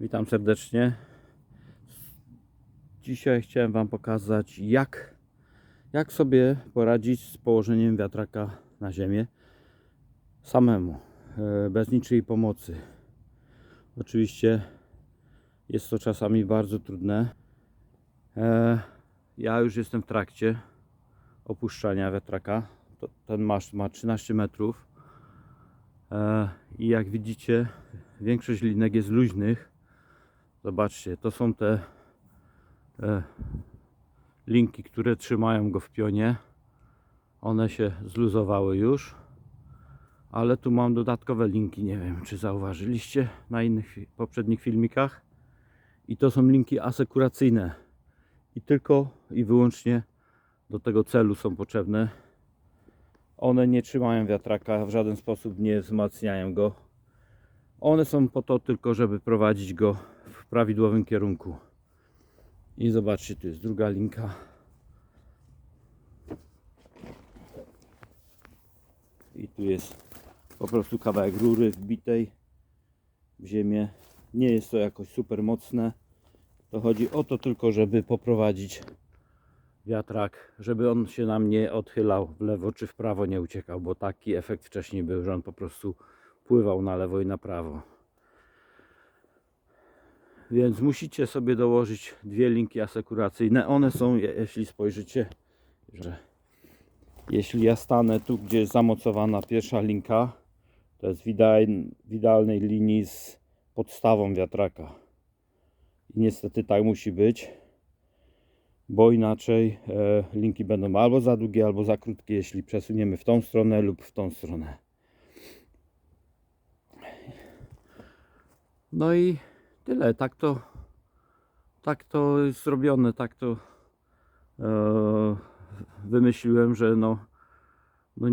Witam serdecznie. Dzisiaj chciałem Wam pokazać, jak, jak sobie poradzić z położeniem wiatraka na ziemię samemu, e, bez niczyjej pomocy. Oczywiście jest to czasami bardzo trudne. E, Ja już jestem w trakcie opuszczania wiatraka. Ten maszt ma 13 metrów. E, I jak widzicie, większość linek jest luźnych. Zobaczcie, to są te e, linki, które trzymają go w pionie. One się zluzowały już. Ale tu mam dodatkowe linki, nie wiem czy zauważyliście na innych poprzednich filmikach. I to są linki asekuracyjne. I tylko i wyłącznie do tego celu są potrzebne. One nie trzymają wiatraka, w żaden sposób nie wzmacniają go. One są po to tylko, żeby prowadzić go prawidłowym kierunku. I zobaczcie, tu jest druga linka. I tu jest po prostu kawałek rury wbitej w ziemię. Nie jest to jakoś super mocne. To chodzi o to tylko, żeby poprowadzić wiatrak, żeby on się nam nie odchylał w lewo czy w prawo, nie uciekał, bo taki efekt wcześniej był, że on po prostu pływał na lewo i na prawo. Więc musicie sobie dołożyć dwie linki asekuracyjne. One są, je- jeśli spojrzycie, że jeśli ja stanę tu, gdzie jest zamocowana pierwsza linka, to jest w idealnej linii z podstawą wiatraka. I niestety tak musi być, bo inaczej e, linki będą albo za długie, albo za krótkie, jeśli przesuniemy w tą stronę lub w tą stronę. No i tyle. Tak to, tak to jest zrobione, tak to e, wymyśliłem, że no, no,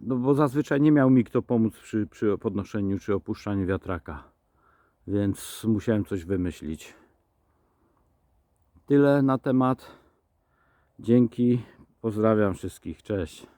no bo zazwyczaj nie miał mi kto pomóc przy, przy podnoszeniu czy opuszczaniu wiatraka. Więc musiałem coś wymyślić. Tyle na temat. Dzięki. Pozdrawiam wszystkich. Cześć.